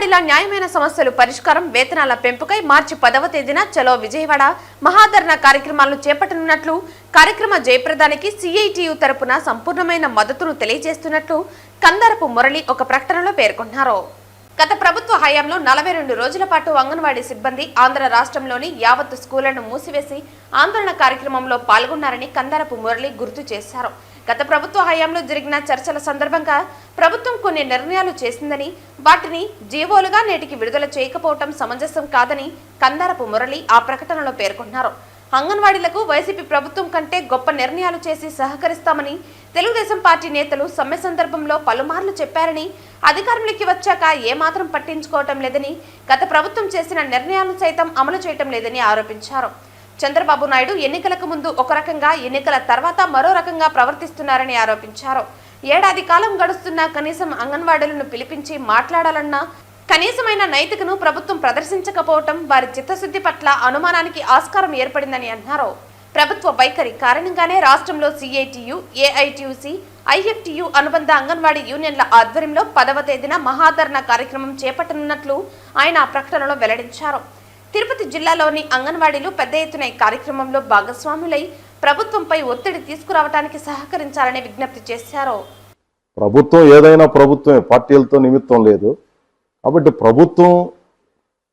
అంగన్వాడీల న్యాయమైన సమస్యలు పరిష్కారం వేతనాల పెంపుకై మార్చి పదవ తేదీన చలో విజయవాడ మహాధరణ కార్యక్రమాలను చేపట్టనున్నట్లు కార్యక్రమ జయప్రదానికి సిఐటియు తరపున సంపూర్ణమైన మద్దతును తెలియజేస్తున్నట్లు కందరపు మురళి ఒక ప్రకటనలో పేర్కొన్నారు. గత ప్రభుత్వ హయాంలో నలభై రెండు రోజుల పాటు అంగన్వాడీ సిబ్బంది ఆంధ్ర రాష్ట్రంలోని యావత్ స్కూళ్ళను మూసివేసి ఆందోళన కార్యక్రమంలో పాల్గొన్నారని కందరపు మురళి గుర్తు చేశారు. గత ప్రభుత్వ హయాంలో జరిగిన చర్చల సందర్భంగా ప్రభుత్వం కొన్ని నిర్ణయాలు చేసిందని వాటిని జీవోలుగా నేటికి విడుదల చేయకపోవటం సమంజసం కాదని కందారపు మురళి ఆ ప్రకటనలో పేర్కొన్నారు. అంగన్వాడీలకు వైసీపీ ప్రభుత్వం కంటే గొప్ప నిర్ణయాలు చేసి సహకరిస్తామని తెలుగుదేశం పార్టీ నేతలు సమ్మె సందర్భంలో పలుమార్లు చెప్పారని అధికారంలోకి వచ్చాక ఏమాత్రం పట్టించుకోవటం లేదని గత ప్రభుత్వం చేసిన నిర్ణయాలను సైతం అమలు చేయటం లేదని ఆరోపించారు. చంద్రబాబు నాయుడు ఎన్నికలకు ముందు ఒక రకంగా ఎన్నికల తర్వాత మరో రకంగా ప్రవర్తిస్తున్నారని ఆరోపించారు. ఏడాది కాలం గడుస్తున్నా కనీసం అంగన్వాడీలను పిలిపించి మాట్లాడాలన్నా కనీసమైన నైతికను ప్రభుత్వం ప్రదర్శించకపోవటం వారి చిత్తశుద్ధి పట్ల అనుమానానికి ఆస్కారం ఏర్పడిందని అన్నారు. ప్రభుత్వ వైఖరి కారణంగానే రాష్ట్రంలో సిఐటియు ఏఐటియుసి ఐఎఫ్టియు అనుబంధ అంగన్వాడీ యూనియన్ల ఆధ్వర్యంలో పదవ తేదీన మహాధరణ కార్యక్రమం చేపట్టనున్నట్లు ఆయన ఆ ప్రకటనలో వెల్లడించారు. తిరుపతి జిల్లాలోని అంగన్వాడీలు పెద్ద ఎత్తున ఈ కార్యక్రమంలో భాగస్వాములై ప్రభుత్వంపై ఒత్తిడి తీసుకురావడానికి సహకరించాలని విజ్ఞప్తి చేశారు. ప్రభుత్వం ఏదైనా ప్రభుత్వమే పార్టీలతో నిమిత్తం లేదు. కాబట్టి ప్రభుత్వం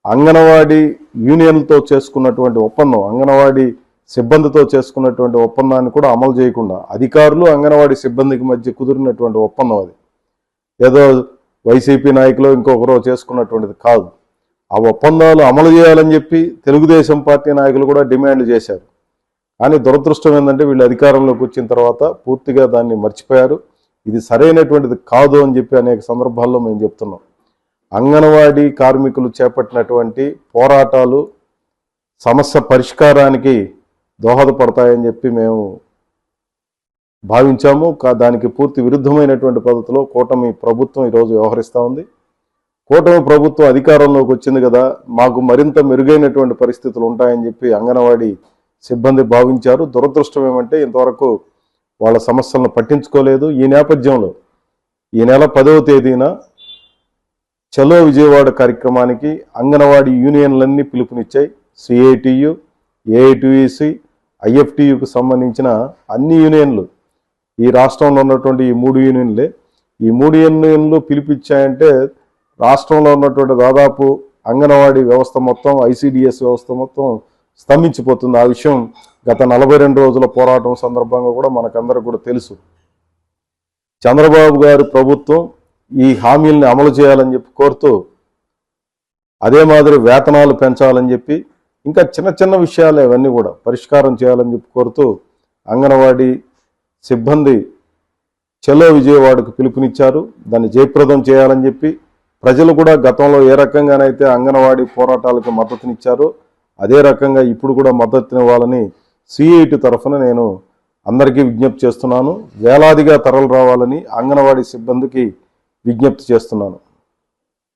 అంగన్వాడీ యూనియన్లతో చేసుకున్నటువంటి ఒప్పందం అంగన్వాడీ సిబ్బందితో చేసుకున్నటువంటి ఒప్పందాన్ని కూడా అమలు చేయకుండా అధికారులు అంగన్వాడీ సిబ్బందికి మధ్య కుదిరినటువంటి ఒప్పందం అది. ఏదో వైసీపీ నాయకులు ఇంకొకరో చేసుకున్నటువంటిది కాదు. ఆ ఒప్పందాలు అమలు చేయాలని చెప్పి తెలుగుదేశం పార్టీ నాయకులు కూడా డిమాండ్ చేశారు. కానీ దురదృష్టం ఏంటంటే వీళ్ళు అధికారంలోకి వచ్చిన తర్వాత పూర్తిగా దాన్ని మర్చిపోయారు. ఇది సరైనటువంటిది కాదు అని చెప్పి అనేక సందర్భాల్లో మేము చెప్తున్నాం. అంగన్వాడీ కార్మికులు చేపట్టినటువంటి పోరాటాలు సమస్య పరిష్కారానికి దోహదపడతాయని చెప్పి మేము భావించాము. కా- దానికి పూర్తి విరుద్ధమైనటువంటి పద్ధతిలో కూటమి ప్రభుత్వం ఈరోజు వ్యవహరిస్తూ ఉంది. కూటమి ప్రభుత్వం అధికారంలోకి వచ్చింది కదా మాకు మరింత మెరుగైనటువంటి పరిస్థితులు ఉంటాయని చెప్పి అంగన్వాడీ సిబ్బంది భావించారు. దురదృష్టం ఏమంటే ఇంతవరకు వాళ్ళ సమస్యలను పట్టించుకోలేదు. ఈ నేపథ్యంలో ఈ నెల పదవ తేదీన చలో విజయవాడ కార్యక్రమానికి అంగన్వాడీ యూనియన్లన్నీ పిలుపునిచ్చాయి. సిఐటియు ఏఐటిసి ఐఎఫ్టియుకు సంబంధించిన అన్ని యూనియన్లు ఈ రాష్ట్రంలో ఉన్నటువంటి ఈ మూడు యూనియన్లే. ఈ మూడు యూనియన్లు పిలిపిచ్చాయంటే రాష్ట్రంలో ఉన్నటువంటి దాదాపు అంగన్వాడీ వ్యవస్థ మొత్తం ఐసిడిఎస్ వ్యవస్థ మొత్తం స్తంభించిపోతుంది. ఆ విషయం గత నలభై రెండు రోజుల పోరాటం సందర్భంగా కూడా మనకందరికి కూడా తెలుసు. చంద్రబాబు గారి ప్రభుత్వం ఈ హామీల్ని అమలు చేయాలని చెప్పి కోరుతూ అదే మాదిరి వేతనాలు పెంచాలని చెప్పి ఇంకా చిన్న చిన్న విషయాలు ఇవన్నీ కూడా పరిష్కారం చేయాలని చెప్పి కోరుతూ అంగన్వాడీ సిబ్బంది చెలో విజయవాడకు పిలుపునిచ్చారు. దాన్ని జయప్రదం చేయాలని చెప్పి ప్రజలు కూడా గతంలో ఏ రకంగానైతే అంగన్వాడీ పోరాటాలకు మద్దతునిచ్చారో అదే రకంగా ఇప్పుడు కూడా మద్దతునివ్వాలని సిఐటి తరఫున నేను అందరికీ విజ్ఞప్తి చేస్తున్నాను. వేలాదిగా తరలు రావాలని అంగన్వాడీ సిబ్బందికి విజ్ఞప్తి చేస్తున్నాను.